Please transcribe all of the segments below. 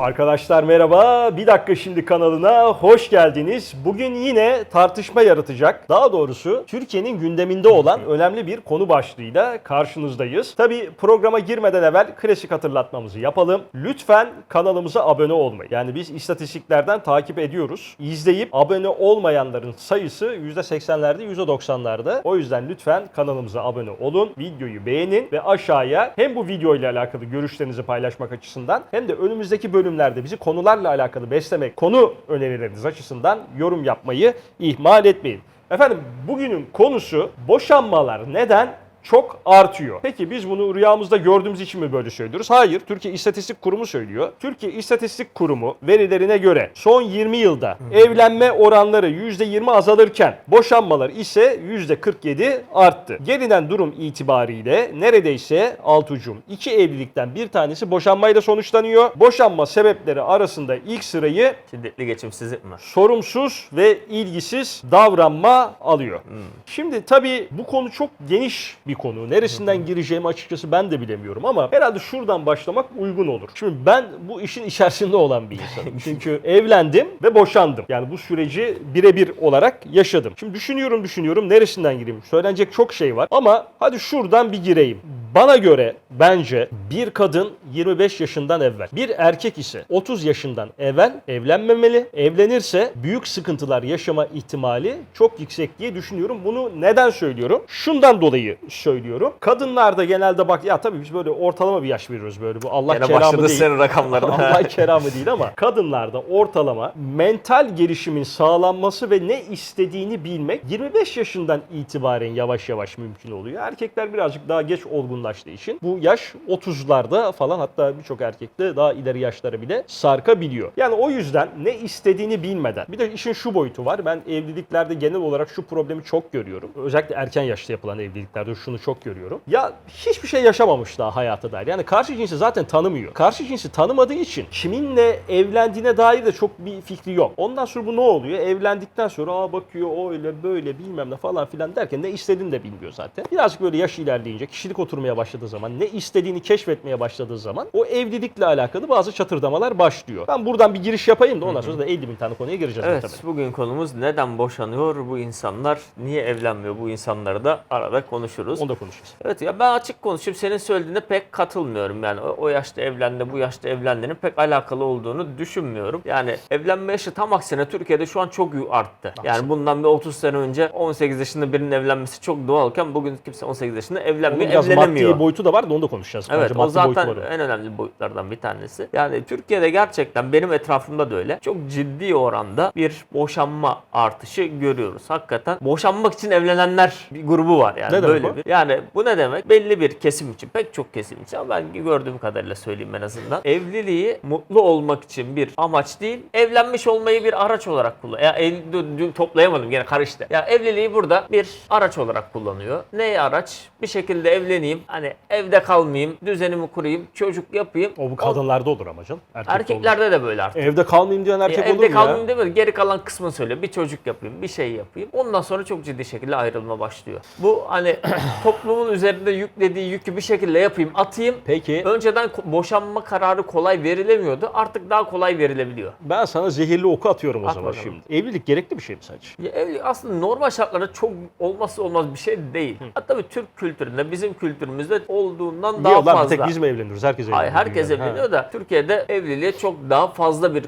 Arkadaşlar merhaba. Bir dakika şimdi kanalına hoş geldiniz. Bugün yine tartışma yaratacak. Daha doğrusu Türkiye'nin gündeminde olan önemli bir konu başlığıyla karşınızdayız. Tabi programa girmeden evvel klasik hatırlatmamızı yapalım. Lütfen kanalımıza abone olmayı. Yani biz istatistiklerden takip ediyoruz. İzleyip abone olmayanların sayısı %80'lerde %90'larda. O yüzden lütfen kanalımıza abone olun. Videoyu beğenin ve aşağıya hem bu video ile alakalı görüşlerinizi paylaşmak açısından hem de önümüzdeki bölümlerde bizi konularla alakalı beslemek, konu önerileriniz açısından yorum yapmayı ihmal etmeyin. Efendim bugünün konusu boşanmalar neden çok artıyor. Peki biz bunu rüyamızda gördüğümüz için mi böyle söylüyoruz? Hayır. Türkiye İstatistik Kurumu söylüyor. Türkiye İstatistik Kurumu verilerine göre son 20 yılda evlenme oranları %20 azalırken boşanmalar ise %47 arttı. Gelinen durum itibariyle neredeyse Altucum iki evlilikten bir tanesi boşanmayla sonuçlanıyor. Boşanma sebepleri arasında ilk sırayı Şiddetli geçimsizlik mi? sorumsuz ve ilgisiz davranma alıyor. Şimdi tabii bu konu çok geniş bir konu. Neresinden gireceğimi açıkçası ben de bilemiyorum ama herhalde şuradan başlamak uygun olur. Şimdi ben bu işin içerisinde olan bir insanım. Çünkü evlendim ve boşandım. Yani bu süreci birebir olarak yaşadım. Şimdi düşünüyorum düşünüyorum neresinden gireyim? Söylenecek çok şey var ama hadi şuradan bir gireyim. Bana göre bence bir kadın 25 yaşından evvel, bir erkek ise 30 yaşından evvel evlenmemeli. Evlenirse büyük sıkıntılar yaşama ihtimali çok yüksek diye düşünüyorum. Bunu neden söylüyorum? Şundan dolayı söylüyorum. Kadınlarda genelde bak ya tabii biz böyle ortalama bir yaş veriyoruz böyle bu Allah Yine başladı değil. senin rakamlarına. Allah keramı değil ama kadınlarda ortalama mental gelişimin sağlanması ve ne istediğini bilmek 25 yaşından itibaren yavaş yavaş mümkün oluyor. Erkekler birazcık daha geç olgunlaştığı için bu yaş 30'larda falan hatta birçok erkekte daha ileri yaşlara bile sarkabiliyor. Yani o yüzden ne istediğini bilmeden bir de işin şu boyutu var. Ben evliliklerde genel olarak şu problemi çok görüyorum. Özellikle erken yaşta yapılan evliliklerde şunu çok görüyorum. Ya hiçbir şey yaşamamış daha hayata dair. Yani karşı cinsi zaten tanımıyor. Karşı cinsi tanımadığı için kiminle evlendiğine dair de çok bir fikri yok. Ondan sonra bu ne oluyor? Evlendikten sonra aa bakıyor öyle böyle bilmem ne falan filan derken ne istediğini de bilmiyor zaten. Birazcık böyle yaş ilerleyince kişilik oturmaya başladığı zaman ne istediğini keşfetmeye başladığı zaman o evlilikle alakalı bazı çatırdamalar başlıyor. Ben buradan bir giriş yapayım da ondan sonra da 50 bin tane konuya gireceğiz Evet, muhtemelen. bugün konumuz neden boşanıyor bu insanlar, niye evlenmiyor bu insanları da arada konuşuruz. Onu da konuşacağız. Evet ya ben açık konuşayım senin söylediğine pek katılmıyorum yani o, o yaşta evlendi bu yaşta evlendiğinin pek alakalı olduğunu düşünmüyorum. Yani evlenme yaşı tam aksine Türkiye'de şu an çok arttı. Yani bundan bir 30 sene önce 18 yaşında birinin evlenmesi çok doğalken bugün kimse 18 yaşında evlenmiyor, evlenemiyor. Maddi boyutu da var da onu da konuşacağız. Evet Bence o zaten en önemli boyutlardan bir tanesi. Yani Türkiye'de gerçekten benim etrafımda da öyle. Çok ciddi oranda bir boşanma artışı görüyoruz. Hakikaten boşanmak için evlenenler bir grubu var yani Ne böyle bu? bir. Yani bu ne demek? Belli bir kesim için, pek çok kesim için ama ben gördüğüm kadarıyla söyleyeyim en azından. Evliliği mutlu olmak için bir amaç değil, evlenmiş olmayı bir araç olarak kullan. Ya dün, dün toplayamadım gene karıştı. Ya evliliği burada bir araç olarak kullanıyor. Ne araç? Bir şekilde evleneyim. Hani evde kalmayayım, düzenimi kurayım, çocuk yapayım. O bu kadınlarda olur ama canım. Olmaz. Erkeklerde de böyle artık. Evde kalmayayım diyen erkek Ya olur mu evde ya? kalmayayım demiyor. Geri kalan kısmını söylüyor. Bir çocuk yapayım, bir şey yapayım. Ondan sonra çok ciddi şekilde ayrılma başlıyor. Bu hani toplumun üzerinde yüklediği yükü bir şekilde yapayım, atayım. Peki Önceden ko- boşanma kararı kolay verilemiyordu. Artık daha kolay verilebiliyor. ben sana zehirli oku atıyorum o At zaman bakalım. şimdi. Evlilik gerekli bir şey mi sence? Ya evlilik aslında normal şartlarda çok olmazsa olmaz bir şey değil. Hatta tabii Türk kültüründe, bizim kültürümüzde olduğundan daha Diyorlar bir fazla. tek biz mi evleniyoruz? Herkes evleniyor. Hayır herkes evleniyor Ha. da Türkiye'de evliliğe çok daha fazla bir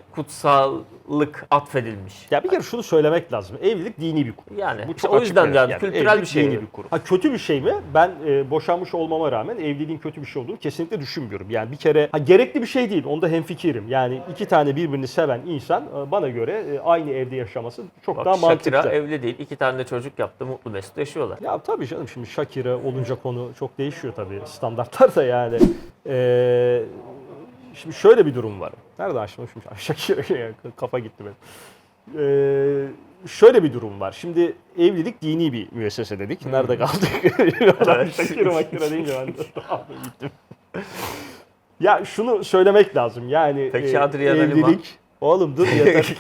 kutsallık atfedilmiş. Ya bir kere şunu söylemek lazım. Evlilik dini bir kurum. Yani Bu işte o yüzden net. yani kültürel bir şey. Dini bir kurum. Ha, kötü bir şey mi? Ben e, boşanmış olmama rağmen evliliğin kötü bir şey olduğunu kesinlikle düşünmüyorum. Yani bir kere ha, gerekli bir şey değil. Onda hemfikirim. Yani iki tane birbirini seven insan e, bana göre e, aynı evde yaşaması çok Bak, daha mantıklı. Shakira evli değil. iki tane de çocuk yaptı. Mutlu mesut yaşıyorlar. Ya tabii canım şimdi Shakira olunca konu çok değişiyor tabii. Standartlar da yani. Ee, şimdi şöyle bir durum var. Nerede açtım şimdi? Shakira kafa gitti benim. Ee, şöyle bir durum var. Şimdi evlilik dini bir müessese dedik. Nerede kaldık? Shakira Makira deyince ben de gittim. ya şunu söylemek lazım. Yani Peki e, Adriana Lima? evlilik... Oğlum dur yeter.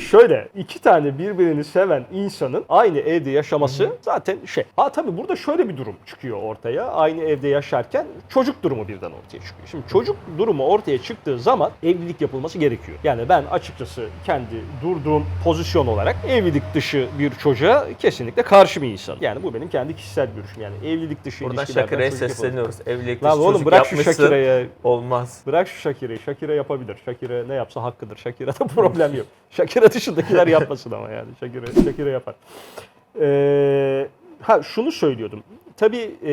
Şöyle iki tane birbirini seven insanın aynı evde yaşaması zaten şey. Ha tabii burada şöyle bir durum çıkıyor ortaya. Aynı evde yaşarken çocuk durumu birden ortaya çıkıyor. Şimdi çocuk durumu ortaya çıktığı zaman evlilik yapılması gerekiyor. Yani ben açıkçası kendi durduğum pozisyon olarak evlilik dışı bir çocuğa kesinlikle karşı bir insanım. Yani bu benim kendi kişisel görüşüm. Yani evlilik dışı Buradan ilişkilerden Şakir'e çocuk yapılması- sesleniyoruz. Evlilik Lan dışı oğlum çocuk bırak şu yapmışsın. Olmaz. Bırak şu Şakire'yi. Şakire yapabilir. Şakire ne yapsa hakkıdır. Şakire'de problem yok. Şakire dışındakiler yapmasın ama yani. Şakire, Şakire yapar. Ee, ha şunu söylüyordum. Tabii e,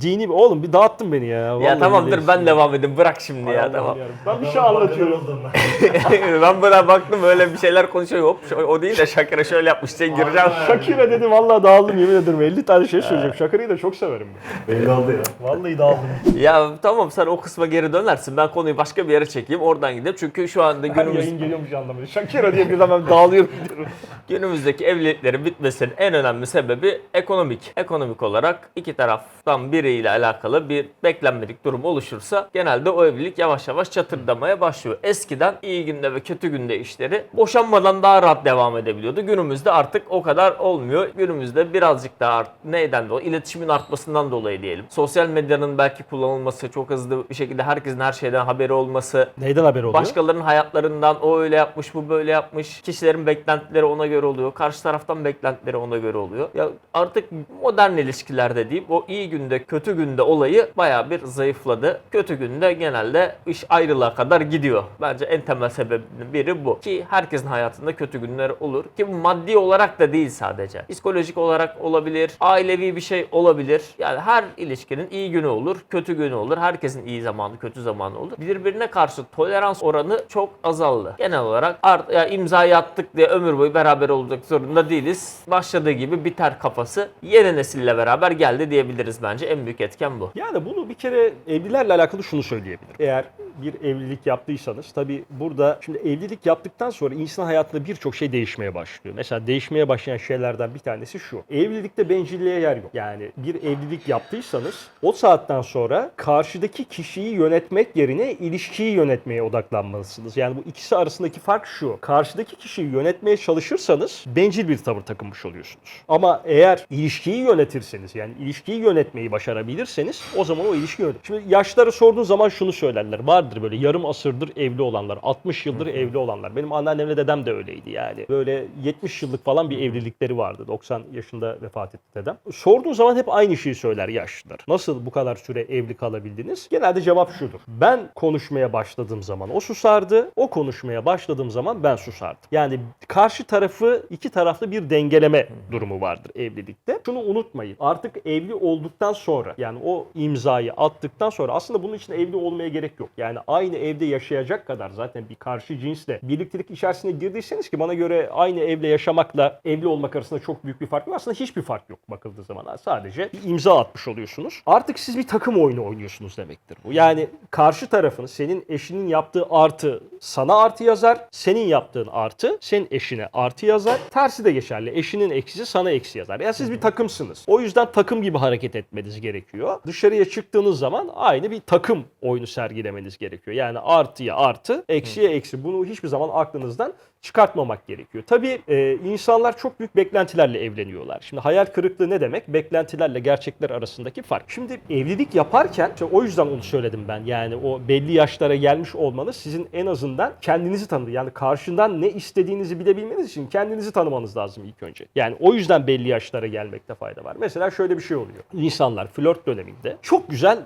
dini oğlum bir dağıttın beni ya. Ya Vallahi tamamdır billahi. ben devam edeyim. Bırak şimdi ya tamam. Ben bir şey anlatıyorum. ben buna baktım öyle bir şeyler konuşuyor. Hop şu- o değil de Şakir'e şöyle yapmış. Sen gireceğim. Şakire dedim vallahi dağıldım yemin ederim 50 tane şey söyleyeceğim. Şakire'yi de çok severim ben. Belli oldu ya. Vallahi dağıldım. Ya tamam sen o kısma geri dönersin. Ben konuyu başka bir yere çekeyim. Oradan gidelim. Çünkü şu anda Her günümüz, yayın geliyormuş anlamadım. Şakire diye birden ben dağılıyorum. diyorum. günümüzdeki evliliklerin bitmesinin en önemli sebebi ekonomik. Ekonomik olarak iki taraftan biriyle alakalı bir beklenmedik durum oluşursa genelde o evlilik yavaş yavaş çatırdamaya başlıyor. Eskiden iyi günde ve kötü günde işleri boşanmadan daha rahat devam edebiliyordu. Günümüzde artık o kadar olmuyor. Günümüzde birazcık daha art- neyden dolayı? İletişimin artmasından dolayı diyelim. Sosyal medyanın belki kullanılması, çok hızlı bir şekilde herkesin her şeyden haberi olması, Neyden haber oluyor? Başkalarının hayatlarından o öyle yapmış, bu böyle yapmış. Kişilerin beklentileri ona göre oluyor. Karşı taraftan beklentileri ona göre oluyor. Ya artık modern ilişkilerde diyeyim o iyi günde, kötü günde olayı bayağı bir zayıfladı. Kötü günde genelde iş ayrılığa kadar gidiyor. Bence en temel sebebinin biri bu. Ki herkesin hayatında kötü günler olur. Ki bu maddi olarak da değil sadece. Psikolojik olarak olabilir, ailevi bir şey olabilir. Yani her ilişkinin iyi günü olur, kötü günü olur. Herkesin iyi zamanı, kötü zamanı olur. Birbirine karşı tolerans oranı çok azaldı. Genel olarak art, ya imzayı attık diye ömür boyu beraber olacak zorunda değiliz. Başladığı gibi biter kafası yeni nesille beraber geldi diyebiliriz bence. En büyük etken bu. Yani bunu bir kere evlilerle alakalı şunu söyleyebilirim. Eğer bir evlilik yaptıysanız tabi burada şimdi evlilik yaptıktan sonra insan hayatında birçok şey değişmeye başlıyor. Mesela değişmeye başlayan şeylerden bir tanesi şu. Evlilikte bencilliğe yer yok. Yani bir evlilik yaptıysanız o saatten sonra karşıdaki kişiyi yönetmek yerine ilişkiyi yönetmeye odaklanmalısınız. Yani bu ikisi arasındaki fark şu. Karşıdaki kişiyi yönetmeye çalışırsanız bencil bir tavır takınmış oluyorsunuz. Ama eğer ilişkiyi yönetirseniz yani ilişkiyi yönetmeyi başarabilirseniz o zaman o ilişki yönet. Şimdi yaşları sorduğun zaman şunu söylerler. Vardır böyle yarım asırdır evli olanlar, 60 yıldır evli olanlar. Benim anneannemle dedem de öyleydi yani. Böyle 70 yıllık falan bir evlilikleri vardı. 90 yaşında vefat etti dedem. Sorduğun zaman hep aynı şeyi söyler yaşlılar. Nasıl bu kadar süre evli kalabildiniz? Genelde cevap şudur. Ben konuşmaya başladığım zaman o susardı. O konuşmaya başladığım zaman ben susardım. Yani karşı tarafı iki taraflı bir dengeleme durumu vardır evlilikte. Şunu unutmayın. Artık evli olduktan sonra yani o imzayı attıktan sonra aslında bunun için evli olmaya gerek yok. Yani aynı evde yaşayacak kadar zaten bir karşı cinsle birliktelik içerisine girdiyseniz ki bana göre aynı evle yaşamakla evli olmak arasında çok büyük bir fark yok. Aslında hiçbir fark yok bakıldığı zaman. Sadece bir imza atmış oluyorsunuz. Artık siz bir takım oyunu oynuyorsunuz demektir bu. Yani karşı tarafın senin eşinin yaptığı artı sana artı yazar. Senin yaptığın artı senin eşine artı yazar. Tersi de geçerli. Eşinin eksisi sana eksi yazar. Yani siz bir takımsınız. O yüzden takım gibi hareket etmeniz gerekiyor. Dışarıya çıktığınız zaman aynı bir takım oyunu sergilemeniz gerekiyor. Yani artıya artı, eksiye eksi. Bunu hiçbir zaman aklınızdan çıkartmamak gerekiyor. Tabii e, insanlar çok büyük beklentilerle evleniyorlar. Şimdi hayal kırıklığı ne demek? Beklentilerle gerçekler arasındaki fark. Şimdi evlilik yaparken işte o yüzden onu söyledim ben. Yani o belli yaşlara gelmiş olmanız sizin en azından kendinizi tanıdı. Yani karşından ne istediğinizi bilebilmeniz için kendinizi tanımanız lazım ilk önce. Yani o yüzden belli yaşlara gelmekte fayda var. Mesela şöyle bir şey oluyor. İnsanlar flört döneminde çok güzel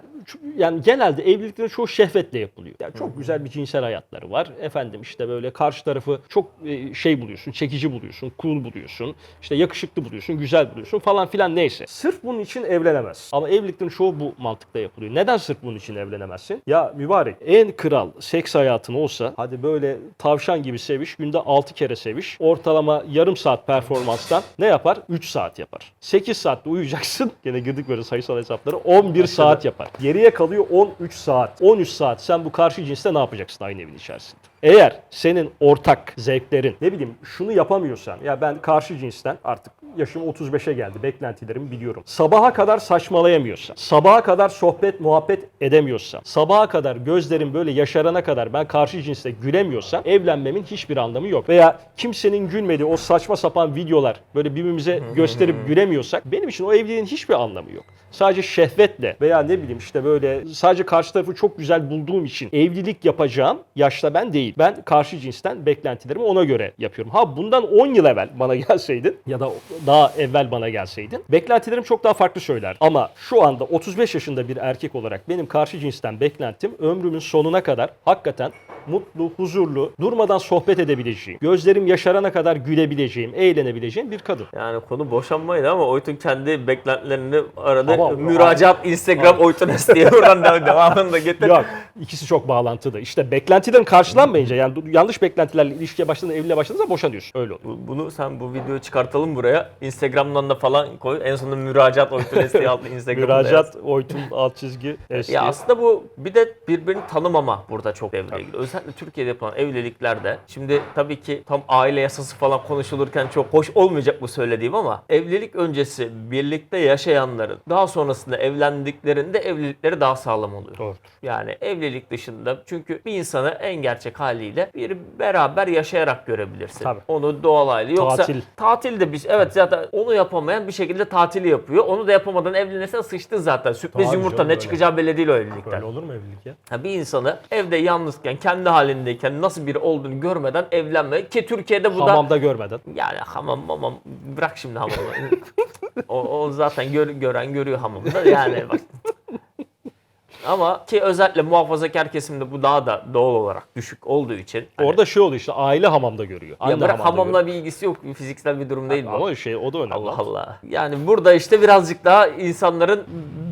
yani genelde evlilikleri çoğu şehvetle yapılıyor. Yani çok güzel bir cinsel hayatları var. Efendim işte böyle karşı tarafı çok e, şey buluyorsun, çekici buluyorsun, cool buluyorsun, işte yakışıklı buluyorsun, güzel buluyorsun falan filan neyse. Sırf bunun için evlenemez. Ama evliliklerin çoğu bu mantıkla yapılıyor. Neden sırf bunun için evlenemezsin? Ya mübarek en kral seks hayatın olsa hadi böyle tavşan gibi seviş, günde 6 kere seviş. Ortalama yarım saat performanstan ne yapar? 3 saat yapar. 8 saatte uyuyacaksın. Gene girdik böyle sayısal hesaplara. 11 saat yapar. Geriye kalıyor 13 saat. 13 saat sen bu karşı cinste ne yapacaksın aynı evin içerisinde? Eğer senin ortak zevklerin ne bileyim şunu yapamıyorsan ya ben karşı cinsten artık yaşım 35'e geldi. Beklentilerimi biliyorum. Sabaha kadar saçmalayamıyorsam, sabaha kadar sohbet muhabbet edemiyorsam, sabaha kadar gözlerim böyle yaşarana kadar ben karşı cinsle gülemiyorsam evlenmemin hiçbir anlamı yok. Veya kimsenin gülmediği o saçma sapan videolar böyle birbirimize gösterip gülemiyorsak benim için o evliliğin hiçbir anlamı yok. Sadece şehvetle veya ne bileyim işte böyle sadece karşı tarafı çok güzel bulduğum için evlilik yapacağım yaşta ben değil. Ben karşı cinsten beklentilerimi ona göre yapıyorum. Ha bundan 10 yıl evvel bana gelseydin ya da daha evvel bana gelseydin beklentilerim çok daha farklı söylerdi. Ama şu anda 35 yaşında bir erkek olarak benim karşı cinsten beklentim ömrümün sonuna kadar hakikaten mutlu, huzurlu, durmadan sohbet edebileceğim, gözlerim yaşarana kadar gülebileceğim, eğlenebileceğim bir kadın. Yani konu boşanmaydı ama Oytun kendi beklentilerini arada Ama- müracaat Instagram Oytun S diye buradan dev- devamını da getir. Yok. ikisi çok bağlantılı. İşte beklentilerin karşılanmayınca yani yanlış beklentilerle ilişkiye başladığında, evliliğe başladığında boşanıyorsun. Öyle oluyor. Bu- Bunu sen bu videoyu çıkartalım buraya. Instagram'dan da falan koy. En sonunda müracaat diye altı Instagram'da yaz. Müracaat, oytun, alt çizgi, eski. Ya aslında bu bir de birbirini tanımama burada çok devreye giriyor. Özellikle Türkiye'de yapılan evliliklerde şimdi tabii ki tam aile yasası falan konuşulurken çok hoş olmayacak bu söylediğim ama evlilik öncesi birlikte yaşayanların daha sonrasında evlendiklerinde evlilikleri daha sağlam oluyor. Doğrudur. Yani evlilik dışında çünkü bir insanı en gerçek haliyle bir beraber yaşayarak görebilirsin. Tabii. Onu doğal hali. Yoksa Tatil. tatil de bir evet zaten onu yapamayan bir şekilde tatili yapıyor. Onu da yapamadan evlenirsen sıçtın zaten. Sürpriz Tabii yumurta canım, ne öyle. çıkacağı belli değil o evlilikten. Böyle olur mu evlilik ya? Ha, bir insanı evde yalnızken kendi halindeyken nasıl biri olduğunu görmeden evlenme ki Türkiye'de bu da Hamamda görmeden. yani hamam mamam bırak şimdi hamamı. o, o zaten gör- gören görüyor hamamda yani bak. Ama ki özellikle muhafazakar kesimde bu daha da doğal olarak düşük olduğu için. hani- Orada şey oluyor işte aile hamamda görüyor. ya Anne bırak hamamda hamamla görüyor. bir ilgisi yok. Fiziksel bir durum değil bu. Ama şey o da önemli. Allah Allah. Yani burada işte birazcık daha insanların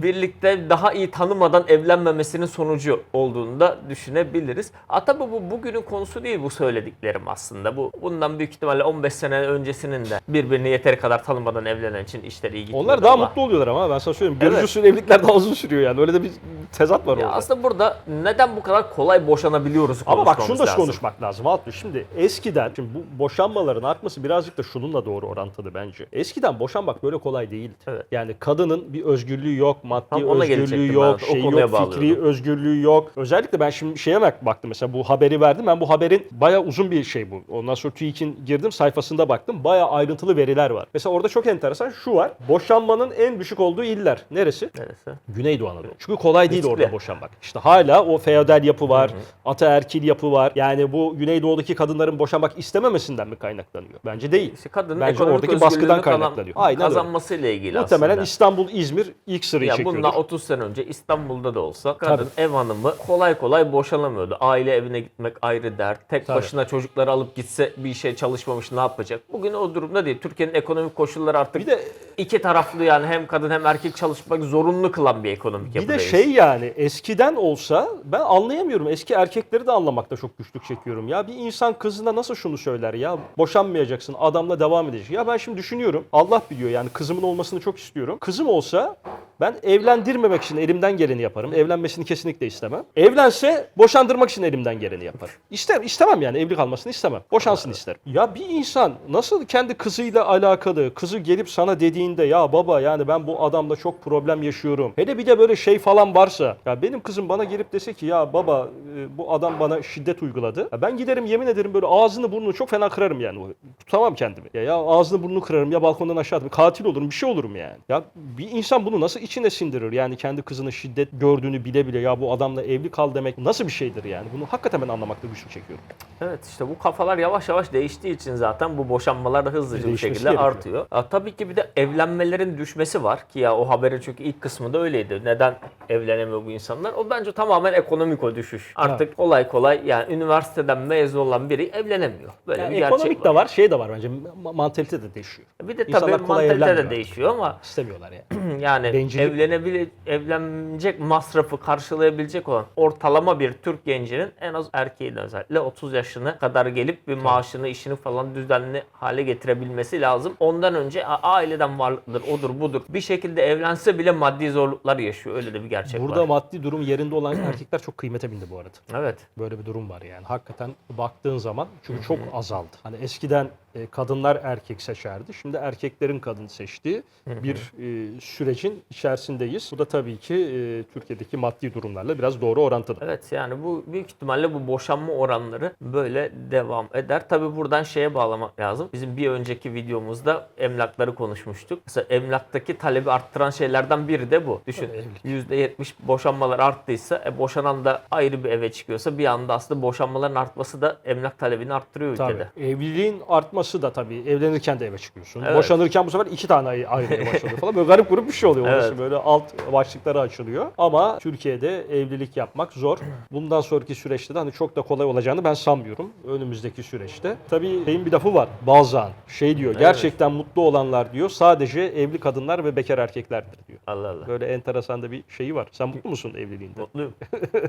birlikte daha iyi tanımadan evlenmemesinin sonucu olduğunu da düşünebiliriz. Ha tabii bu bugünün konusu değil bu söylediklerim aslında. Bu bundan büyük ihtimalle 15 sene öncesinin de birbirini yeteri kadar tanımadan evlenen için işleri iyi gitmiyor. Onlar daha ama- mutlu oluyorlar ama ben sana söyleyeyim. Evet. Görücü usulü evlilikler daha uzun sürüyor yani. Öyle de bir tezat var Ya orada. aslında burada neden bu kadar kolay boşanabiliyoruz Ama bak şunu da lazım. konuşmak lazım. Altı. Şimdi eskiden, şimdi bu boşanmaların artması birazcık da şununla doğru orantılı bence. Eskiden boşanmak böyle kolay değildi. Evet. Yani kadının bir özgürlüğü yok, maddi Tam ona özgürlüğü yok, şey yok, fikri özgürlüğü yok. Özellikle ben şimdi şeye bak baktım mesela bu haberi verdim. Ben bu haberin bayağı uzun bir şey bu. Ondan sonra TÜİK'in girdim sayfasında baktım. Bayağı ayrıntılı veriler var. Mesela orada çok enteresan şu var. Boşanmanın en düşük olduğu iller. Neresi? Neresi? Güneydoğu Anadolu. Çünkü kolay değil. Orada boşanmak. İşte hala o feodal yapı var, ataerkil yapı var. Yani bu Güneydoğu'daki kadınların boşanmak istememesinden mi kaynaklanıyor? Bence değil. İşte kadının Bence oradaki baskıdan kaynaklanıyor. Aynen öyle. kazanmasıyla ilgili Muhtemelen aslında. İstanbul, İzmir ilk sırayı Ya çekiyordur. bundan 30 sene önce İstanbul'da da olsa kadın ev hanımı kolay kolay boşanamıyordu. Aile evine gitmek ayrı dert. Tek Tabii. başına çocukları alıp gitse bir şey çalışmamış ne yapacak? Bugün o durumda değil. Türkiye'nin ekonomik koşulları artık Bir de iki taraflı yani hem kadın hem erkek çalışmak zorunlu kılan bir ekonomik bir de yapıdayız. şey yani eskiden olsa ben anlayamıyorum. Eski erkekleri de anlamakta çok güçlük çekiyorum. Ya bir insan kızına nasıl şunu söyler ya boşanmayacaksın adamla devam edecek. Ya ben şimdi düşünüyorum Allah biliyor yani kızımın olmasını çok istiyorum. Kızım olsa ben evlendirmemek için elimden geleni yaparım. Evlenmesini kesinlikle istemem. Evlense boşandırmak için elimden geleni yaparım. İster, istemem yani evli kalmasını istemem. Boşansın isterim. Ya bir insan nasıl kendi kızıyla alakalı kızı gelip sana dediğinde ya baba yani ben bu adamla çok problem yaşıyorum. Hele bir de böyle şey falan varsa ya benim kızım bana gelip dese ki ya baba e, bu adam bana şiddet uyguladı. Ya ben giderim yemin ederim böyle ağzını burnunu çok fena kırarım yani. Tutamam kendimi. Ya, ya ağzını burnunu kırarım ya balkondan aşağı atarım. Katil olurum bir şey olurum yani. Ya bir insan bunu nasıl içine sindirir? Yani kendi kızının şiddet gördüğünü bile bile ya bu adamla evli kal demek nasıl bir şeydir yani? Bunu hakikaten ben anlamakta güçlük çekiyorum. Evet işte bu kafalar yavaş yavaş değiştiği için zaten bu boşanmalar da hızlıca bir şekilde gerekiyor. artıyor. Ya, tabii ki bir de evlenmelerin düşmesi var ki ya o haberin çünkü ilk kısmında öyleydi. Neden evlenemiyor bu insanlar? O bence tamamen ekonomik o düşüş. Artık kolay kolay yani üniversiteden mezun olan biri evlenemiyor. Böyle Yani bir gerçek ekonomik de var, şey de var bence. ma- Mantalite de değişiyor. Bir de İnsanlar tabii kolay mantalite de evlenmiyor. değişiyor ama İstemiyorlar yani. yani Bencillik- evlenebilir evlenecek masrafı karşılayabilecek olan ortalama bir Türk gencinin en az erkeğin özellikle 30 yaşına kadar gelip bir maaşını, işini falan düzenli hale getirebilmesi lazım. Ondan önce a- aileden varlıktır, odur budur. Bir şekilde evlense bile maddi zorluklar yaşıyor. Öyle de bir gerçek Burada var. Maddi durum yerinde olan erkekler çok kıymete bindi bu arada. Evet. Böyle bir durum var yani. Hakikaten baktığın zaman çünkü çok azaldı. Hani eskiden e, kadınlar erkek seçerdi. Şimdi erkeklerin kadın seçtiği bir e, sürecin içerisindeyiz. Bu da tabii ki e, Türkiye'deki maddi durumlarla biraz doğru orantılı. Evet yani bu büyük ihtimalle bu boşanma oranları böyle devam eder. Tabi buradan şeye bağlamak lazım. Bizim bir önceki videomuzda emlakları konuşmuştuk. Mesela emlaktaki talebi arttıran şeylerden biri de bu. Düşün Evlilik. %70 boşanmalar arttıysa e, boşanan da ayrı bir eve çıkıyorsa bir anda aslında boşanmaların artması da emlak talebini arttırıyor ülkede. Tabii. Evliliğin artması da tabii. Evlenirken de eve çıkıyorsun. Evet. Boşanırken bu sefer iki tane eve başlıyor falan. Böyle garip grup bir şey oluyor. Orası Evet. böyle alt başlıkları açılıyor. Ama Türkiye'de evlilik yapmak zor. Bundan sonraki süreçte de hani çok da kolay olacağını ben sanmıyorum. Önümüzdeki süreçte. Tabii şeyin bir lafı var. Bazen şey diyor. Evet. Gerçekten mutlu olanlar diyor. Sadece evli kadınlar ve bekar erkeklerdir diyor. Allah Allah. Böyle enteresan da bir şeyi var. Sen mutlu musun evliliğinde? Mutluyum.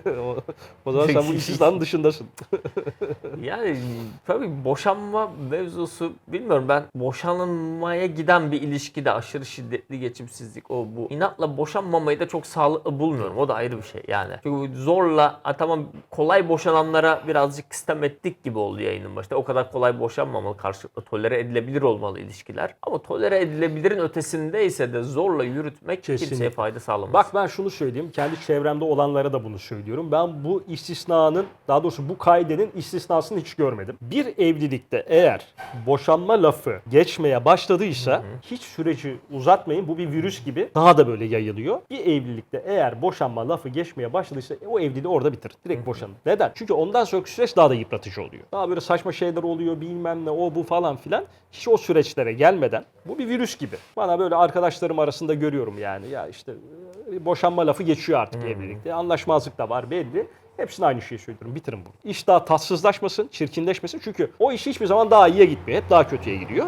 o, o zaman sen bu istisnanın dışındasın. Yani tabii boşanma mevzusu bilmiyorum ben boşanılmaya giden bir ilişkide aşırı şiddetli geçimsizlik o bu. İnatla boşanmamayı da çok sağlıklı bulmuyorum. O da ayrı bir şey yani. Çünkü zorla ha tamam kolay boşananlara birazcık sistem ettik gibi oldu yayının başında. O kadar kolay boşanmamalı karşılıklı tolere edilebilir olmalı ilişkiler. Ama tolere edilebilirin ötesindeyse de zorla yürütmek Kesinlikle. kimseye fayda sağlamaz. Bak ben şunu söyleyeyim. Kendi çevremde olanlara da bunu söylüyorum. Ben bu istisnanın, daha doğrusu bu kaidenin istisnasını hiç görmedim. Bir evlilikte eğer boşanma lafı geçmeye başladıysa hiç süreci uzatmayın. Bu bir virüs gibi daha da böyle yayılıyor. Bir evlilikte eğer boşanma lafı geçmeye başladıysa e, o evliliği orada bitir. Direkt boşanın. Neden? Çünkü ondan sonraki süreç daha da yıpratıcı oluyor. Daha böyle saçma şeyler oluyor bilmem ne o bu falan filan. Hiç o süreçlere gelmeden bu bir virüs gibi. Bana böyle arkadaşlarım arasında görüyorum yani. Ya işte e, boşanma lafı geçiyor artık evlilikte. Anlaşmazlık da var belli. Hepsine aynı şeyi söylüyorum. Bitirin bunu. İş daha tatsızlaşmasın, çirkinleşmesin. Çünkü o iş hiçbir zaman daha iyiye gitmiyor. Hep daha kötüye gidiyor.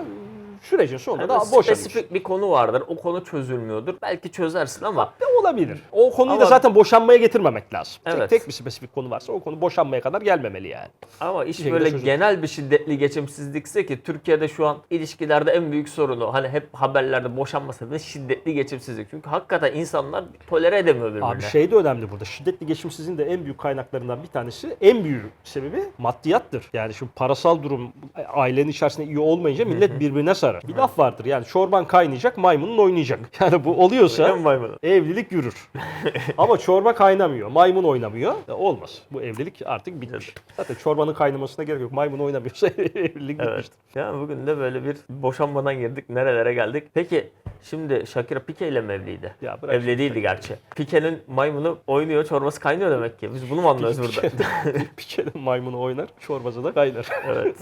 Sürecin sonunda Yani daha boşanmış. spesifik bir konu vardır. O konu çözülmüyordur. Belki çözersin ama De olabilir. O konuyu da Ama- zaten boşanmaya getirmemek lazım. Evet. Tek, tek bir spesifik konu varsa o konu boşanmaya kadar gelmemeli yani. Ama iş şekilde böyle genel bir şiddetli geçimsizlikse ki Türkiye'de şu an ilişkilerde en büyük sorunu hani hep haberlerde boşanma sebebi şiddetli geçimsizlik. Çünkü hakikaten insanlar tolere edemiyor birbirine. Abi şey de önemli burada. Şiddetli geçimsizliğin de en büyük kaynaklarından bir tanesi, en büyük sebebi maddiyattır. Yani şu parasal durum ailenin içerisinde iyi olmayınca millet birbirine sarar. Bir laf vardır yani çorban kaynayacak, maymunun oynayacak. Yani bu oluyorsa maymunu? evlilik yürür. Ama çorba kaynamıyor, maymun oynamıyor. Ya olmaz. Bu evlilik artık bitmiş. Zaten çorbanın kaynamasına gerek yok. Maymun oynamıyorsa evlilik Evet. bitmiştir. Yani bugün de böyle bir boşanmadan girdik nerelere geldik. Peki şimdi Shakira Pique ile mi evliydi? Ya bırak Evli değildi gerçi. Pique'nin maymunu oynuyor çorbası kaynıyor demek ki. Biz bunu mu anlıyoruz burada? bir kere maymunu oynar, çorbası da kaynar. evet.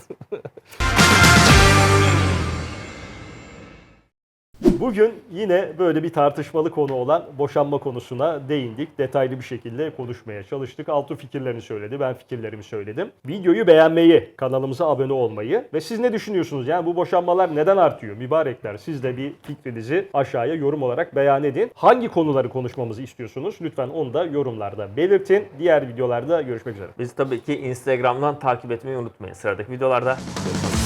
Bugün yine böyle bir tartışmalı konu olan boşanma konusuna değindik. Detaylı bir şekilde konuşmaya çalıştık. Altı fikirlerini söyledi, ben fikirlerimi söyledim. Videoyu beğenmeyi, kanalımıza abone olmayı ve siz ne düşünüyorsunuz? Yani bu boşanmalar neden artıyor? Mübarekler siz de bir fikrinizi aşağıya yorum olarak beyan edin. Hangi konuları konuşmamızı istiyorsunuz? Lütfen onu da yorumlarda belirtin. Diğer videolarda görüşmek üzere. Biz tabii ki Instagram'dan takip etmeyi unutmayın. Sıradaki videolarda görüşmek üzere.